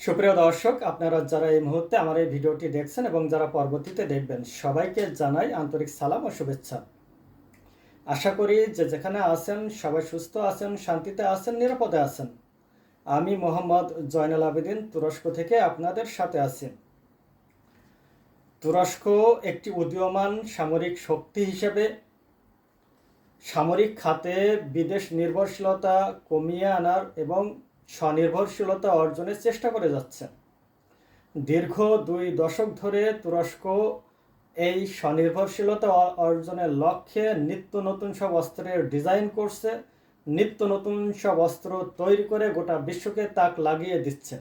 সুপ্রিয় দর্শক, আপনারা যারা এই মুহূর্তে আমার এই ভিডিওটি দেখছেন এবং যারা পরবর্তীতে দেখবেন, সবাইকে জানাই আন্তরিক সালাম ও শুভেচ্ছা। আশা করি যে যেখানে আছেন, সবাই সুস্থ আছেন, শান্তিতে আছেন, নিরাপদে আছেন। আমি মোহাম্মদ জয়নাল আবেদিন, তুরস্ক থেকে আপনাদের সাথে আছি। তুরস্ক একটি উদীয়মান সামরিক শক্তি হিসেবে সামরিক খাতে বিদেশ নির্ভরশীলতা কমিয়ে আনার এবং স্বনির্ভরশীলতা অর্জনের চেষ্টা করে যাচ্ছে দীর্ঘ দুই দশক ধরে তুরস্ক এই স্বনির্ভরশীলতা অর্জনের লক্ষ্যে নিত্য নতুন সব অস্ত্রের ডিজাইন করছে, নিত্য নতুন সব অস্ত্র তৈরি করে গোটা বিশ্বকে তাক লাগিয়ে দিচ্ছে।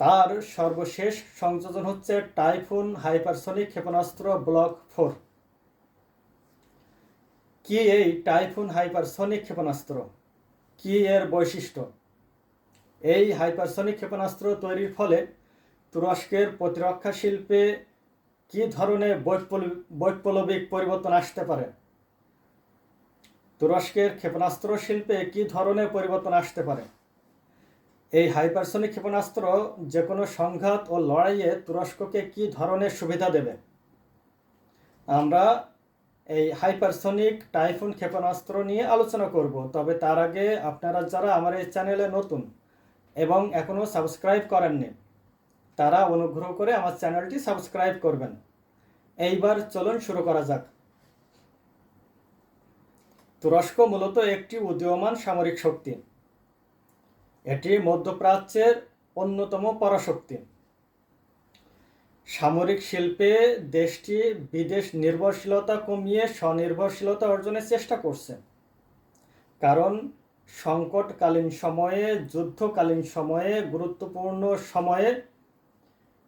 তার সর্বশেষ সংযোজন হচ্ছে টাইফুন হাইপারসনিক ক্ষেপণাস্ত্র ব্লক ফোর। কি এই টাইফুন হাইপারসনিক ক্ষেপণাস্ত্র? কি এর বৈশিষ্ট্য? এই হাইপারসনিক ক্ষেপণাস্ত্র তৈরির ফলে তুরস্কের প্রতিরক্ষা শিল্পে কি ধরনের বৈপ্লব- বৈপ্লবিক পরিবর্তন আসতে পারে? তুরস্কের ক্ষেপণাস্ত্র শিল্পে কি ধরনের পরিবর্তন আসতে পারে? এই হাইপারসনিক ক্ষেপণাস্ত্র যে কোনো সংঘাত ও লড়াইয়ে তুরস্ককে কি ধরনের সুবিধা দেবে? আমরা এই হাইপারসনিক টাইফুন ক্ষেপণাস্ত্র নিয়ে আলোচনা করব। তবে তার আগে আপনারা যারা আমার এই চ্যানেলে নতুন এবং এখনও সাবস্ক্রাইব করেননি, তারা অনুগ্রহ করে আমার চ্যানেলটি সাবস্ক্রাইব করবেন। এইবার চলুন শুরু করা যাক। তুরস্ক মূলত একটি উদীয়মান সামরিক শক্তি। এটি মধ্যপ্রাচ্যের অন্যতম পরাশক্তি। সামরিক শিল্পে দেশটি বিদেশ নির্ভরশীলতা কমিয়ে স্বনির্ভরশীলতা অর্জনের চেষ্টা করছে। কারণ সংকটকালীন সময়ে, যুদ্ধকালীন সময়ে, গুরুত্বপূর্ণ সময়ে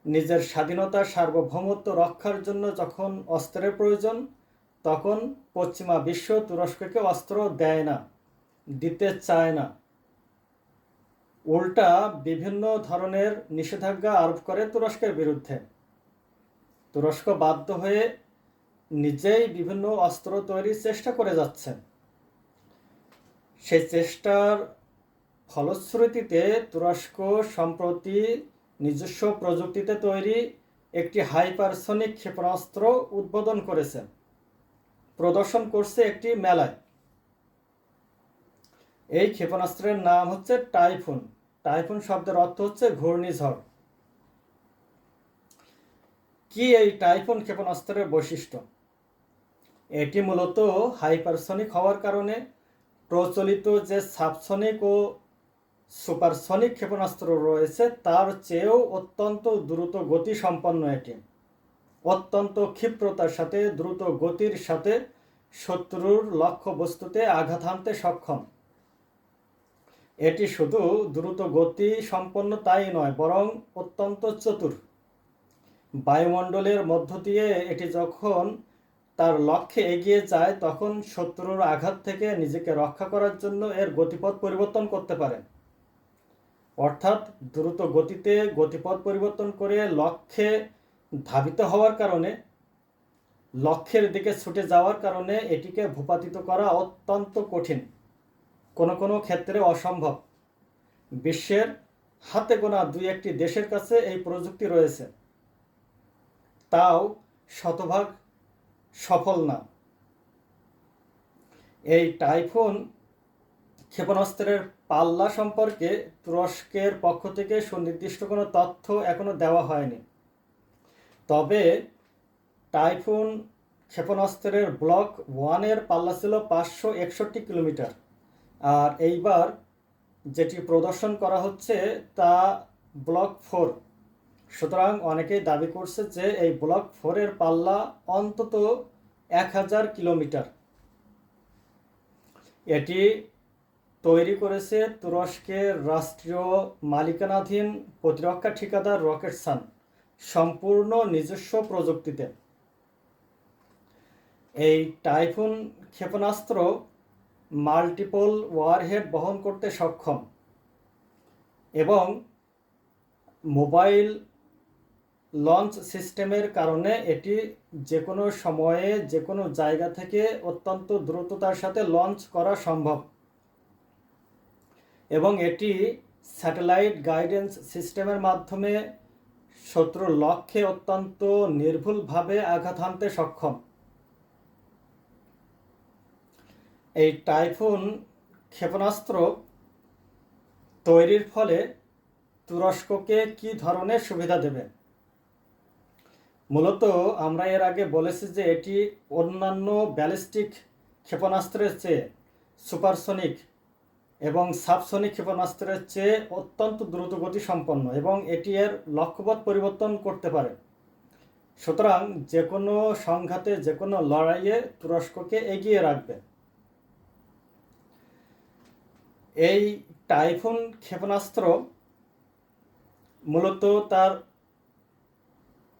নিজের স্বাধীনতা, সার্বভৌমত্ব রক্ষার জন্য যখন অস্ত্রের প্রয়োজন, তখন পশ্চিমা বিশ্ব তুরস্ককে অস্ত্র দেয় না, দিতে চায় না। উল্টা বিভিন্ন ধরনের নিষেধাজ্ঞা আরোপ করে তুরস্কের বিরুদ্ধে। তুরস্ক বাধ্য হয়ে নিজেই বিভিন্ন অস্ত্র তৈরির চেষ্টা করে যাচ্ছে সেই চেষ্টার ফলশ্রুতিতে তুরস্ক সম্প্রতি নিজস্ব প্রযুক্তিতে তৈরি একটি হাইপারসনিক ক্ষেপণাস্ত্র উদ্বোধন করেছে। প্রদর্শন করছে একটি মেলায়। এই ক্ষেপণাস্ত্রের নাম হচ্ছে টাইফুন। টাইফুন শব্দের অর্থ হচ্ছে ঘূর্ণিঝড়। কি এই টাইফুন ক্ষেপণাস্ত্রের বৈশিষ্ট্য? এটি মূলত হাইপারসনিক হওয়ার কারণে প্রচলিত যে সাবসনিক ও সুপারসনিক ক্ষেপণাস্ত্র রয়েছে, তার চেয়েও অত্যন্ত দ্রুত গতি সম্পন্ন এটি। অত্যন্ত ক্ষিপ্রতার সাথে, দ্রুত গতির সাথে শত্রুর লক্ষ্য বস্তুতে আঘাত হানতে সক্ষম। এটি শুধু দ্রুত গতি সম্পন্ন তাই নয়, বরং অত্যন্ত চতুর। বায়ুমণ্ডলের মধ্য দিয়ে এটি যখন তার লক্ষ্যে এগিয়ে যায়, তখন শত্রুর আঘাত থেকে নিজেকে রক্ষা করার জন্য এর গতিপথ পরিবর্তন করতে পারে। অর্থাৎ দ্রুত গতিতে গতিপথ পরিবর্তন করে লক্ষ্যে ধাবিত হওয়ার কারণে, লক্ষ্যের দিকে ছুটে যাওয়ার কারণে এটিকে ভূপাতিত করা অত্যন্ত কঠিন, কোনো কোনো ক্ষেত্রে অসম্ভব। বিশ্বের হাতে গোনা দুই একটি দেশের কাছে এই প্রযুক্তি রয়েছে। তাও শতভাগ সফল না। এই টাইফুন ক্ষেপণাস্ত্রের পাল্লা সম্পর্কে তুরস্কের পক্ষ থেকে সুনির্দিষ্ট কোনো তথ্য এখনও দেওয়া হয়নি। তবে টাইফুন ক্ষেপণাস্ত্রের ব্লক ওয়ানের পাল্লা ছিল পাঁচশো একষট্টি কিলোমিটার। আর এইবার যেটি প্রদর্শন করা হচ্ছে তা ব্লক ফোর। সুতরাং অনেকেই দাবি করছে যে এই ব্লক ফোরের পাল্লা অন্তত এক হাজার কিলোমিটার। এটি তৈরি করেছে তুরস্কের রাষ্ট্রীয় মালিকানাধীন প্রতিরক্ষা ঠিকাদার রকেটসান সম্পূর্ণ নিজস্ব প্রযুক্তিতে। এই টাইফুন ক্ষেপণাস্ত্র মাল্টিপল ওয়ারহেড বহন করতে সক্ষম এবং মোবাইল লঞ্চ সিস্টেমের কারণে এটি যে কোনো সময়ে যে কোনো জায়গা থেকে অত্যন্ত দ্রুততার সাথে লঞ্চ করা সম্ভব। এবং এটি স্যাটেলাইট গাইডেন্স সিস্টেমের মাধ্যমে শত্রু লক্ষ্যে অত্যন্ত নির্ভুলভাবে আঘাত হানতে সক্ষম। এই টাইফুন ক্ষেপণাস্ত্র তৈরির ফলে তুরস্ককে কি ধরনের সুবিধা দেবে? মূলত আমরা এর আগে বলেছি যে এটি অন্যান্য ব্যালিস্টিক ক্ষেপণাস্ত্রের চেয়ে সুপারসনিক এবং সাবসনিক ক্ষেপণাস্ত্রের চেয়ে অত্যন্ত দ্রুতগতি সম্পন্ন এবং এটি এর লক্ষ্যপথ পরিবর্তন করতে পারে। সুতরাং যে কোনো সংঘাতে যে কোনো লড়াইয়ে তুরস্ককে এগিয়ে রাখবে। এই টাইফুন ক্ষেপণাস্ত্র মূলত তার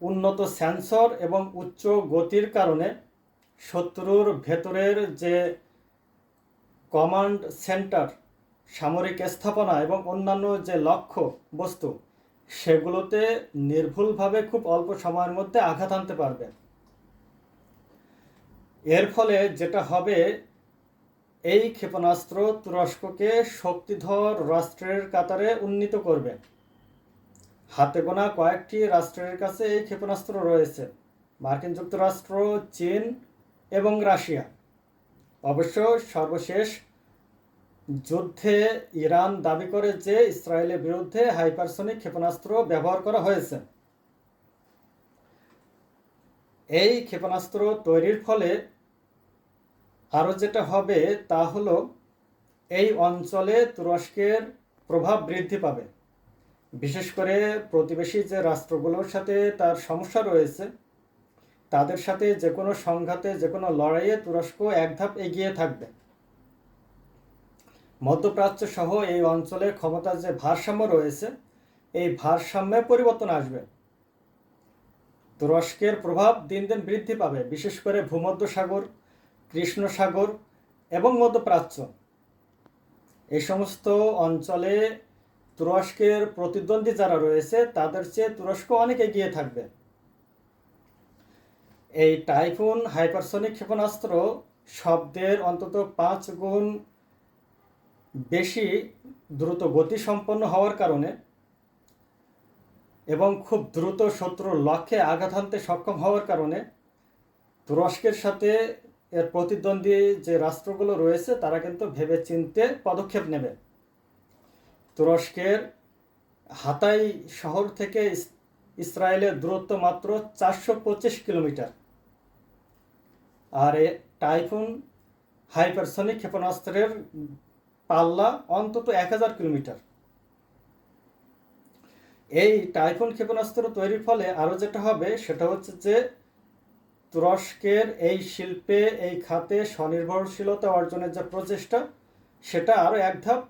উন্নত সেন্সর এবং উচ্চ গতির কারণে শত্রুর ভেতরের যে কমান্ড সেন্টার সামরিক স্থাপনা এবং অন্যান্য যে লক্ষ্য বস্তু, সেগুলোতে নির্ভুলভাবে খুব অল্প সময়ের মধ্যে আঘাত আনতে পারবে। এর ফলে যেটা হবে, এই ক্ষেপণাস্ত্র তুরস্ককে শক্তিধর রাষ্ট্রের কাতারে উন্নীত করবে। হাতে গোনা কয়েকটি রাষ্ট্রের কাছে এই ক্ষেপণাস্ত্র রয়েছে। মার্কিন যুক্তরাষ্ট্র, চীন এবং রাশিয়া। অবশ্য সর্বশেষ যুদ্ধে ইরান দাবি করে যে ইসরায়েলের বিরুদ্ধে হাইপারসনিক ক্ষেপণাস্ত্র ব্যবহার করা হয়েছে। এই ক্ষেপণাস্ত্র তৈরির ফলে আরও যেটা হবে তা হলো, এই অঞ্চলে তুরস্কের প্রভাব বৃদ্ধি পাবে। বিশেষ করে প্রতিবেশী যে রাষ্ট্রগুলোর সাথে তার সমস্যা রয়েছে, তাদের সাথে যে কোনো সংঘাতে, যে কোনো লড়াইয়ে তুরস্ক এক ধাপ এগিয়ে থাকবে। মধ্যপ্রাচ্য সহ এই অঞ্চলে ক্ষমতার যে ভারসাম্য রয়েছে, এই ভারসাম্যে পরিবর্তন আসবে। তুরস্কের প্রভাব দিন দিন বৃদ্ধি পাবে, বিশেষ করে ভূমধ্য সাগর কৃষ্ণ সাগর এবং মধ্যপ্রাচ্য। এই সমস্ত অঞ্চলে তুরস্কের প্রতিদ্বন্দ্বী যারা রয়েছে, তাদের চেয়ে তুরস্ক অনেক এগিয়ে থাকবে। এই টাইফুন হাইপারসনিক ক্ষেপণাস্ত্র শব্দের অন্তত পাঁচ গুণ বেশি দ্রুত গতি সম্পন্ন হওয়ার কারণে এবং খুব দ্রুত শত্রুর লক্ষ্যে আঘাত হানতে সক্ষম হওয়ার কারণে তুরস্কের সাথে এর প্রতিদ্বন্দ্বী যে রাষ্ট্রগুলো রয়েছে, তারা কিন্তু ভেবে চিনতে পদক্ষেপ নেবে। তুরস্কের হাতাই শহর থেকে ইসরায়েলের দূরত্ব মাত্র চারশো পঁচিশ কিলোমিটার। আর এ টাইফুন হাইপারসনিক ক্ষেপণাস্ত্রের পাল্লা অন্তত এক হাজার কিলোমিটার। এই টাইফুন ক্ষেপণাস্ত্র তৈরির ফলে আরও যেটা হবে সেটা হচ্ছে যে তুরস্কের এই শিল্পে এই খাতে স্বনির্ভরশীলতা অর্জনের যে প্রচেষ্টা, সেটা আরও এক ধাপ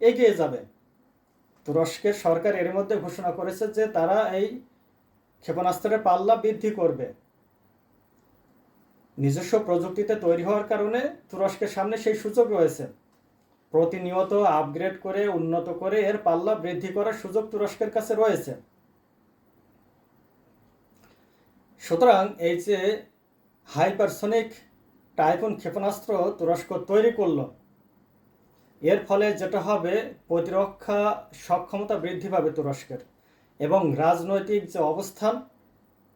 এগিয়ে যাবে। তুরস্কের সরকার এর মধ্যে ঘোষণা করেছে যে তারা এই ক্ষেপণাস্ত্রের পাল্লা বৃদ্ধি করবে। নিজস্ব প্রযুক্তিতে তৈরি হওয়ার কারণে তুরস্কের সামনে সেই সুযোগ রয়েছে। প্রতিনিয়ত আপগ্রেড করে, উন্নত করে এর পাল্লা বৃদ্ধি করার সুযোগ তুরস্কের কাছে রয়েছে। সুতরাং এই যে হাইপারসনিক টাইফুন ক্ষেপণাস্ত্র তুরস্ক তৈরি করল এর ফলে যেটা হবে, প্রতিরক্ষা সক্ষমতা বৃদ্ধি পাবে তুরস্কের এবং রাজনৈতিক যে অবস্থান,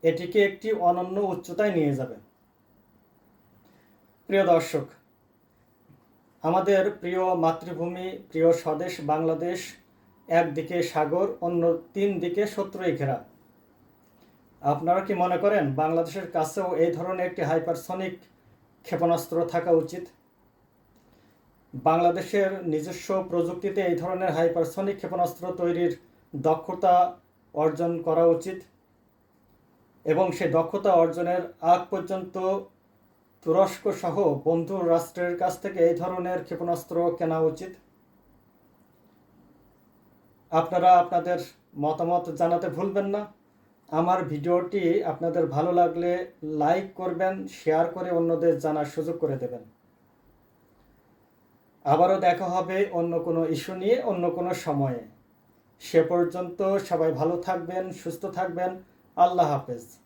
এটিকে একটি অনন্য উচ্চতায় নিয়ে যাবে। প্রিয় দর্শক, আমাদের প্রিয় মাতৃভূমি, প্রিয় স্বদেশ বাংলাদেশ, একদিকে সাগর, অন্য তিন দিকে শত্রুই ঘেরা। আপনারা কি মনে করেন, বাংলাদেশের কাছেও এই ধরনের একটি হাইপারসনিক ক্ষেপণাস্ত্র থাকা উচিত? বাংলাদেশের নিজস্ব প্রযুক্তিতে এই ধরনের হাইপারসনিক ক্ষেপণাস্ত্র তৈরির দক্ষতা অর্জন করা উচিত এবং সে দক্ষতা অর্জনের আগ পর্যন্ত তুরস্ক সহ বন্ধু রাষ্ট্রের কাছ থেকে এই ধরনের ক্ষেপণাস্ত্র কেনা উচিত। আপনারা আপনাদের মতামত জানাতে ভুলবেন না। আমার ভিডিওটি আপনাদের ভালো লাগলে লাইক করবেন, শেয়ার করে অন্যদের জানার সুযোগ করে দেবেন। আবারও দেখা হবে অন্য কোনো ইস্যু নিয়ে, অন্য কোনো সময়ে। সে পর্যন্ত সবাই ভালো থাকবেন, সুস্থ থাকবেন। আল্লাহ হাফেজ।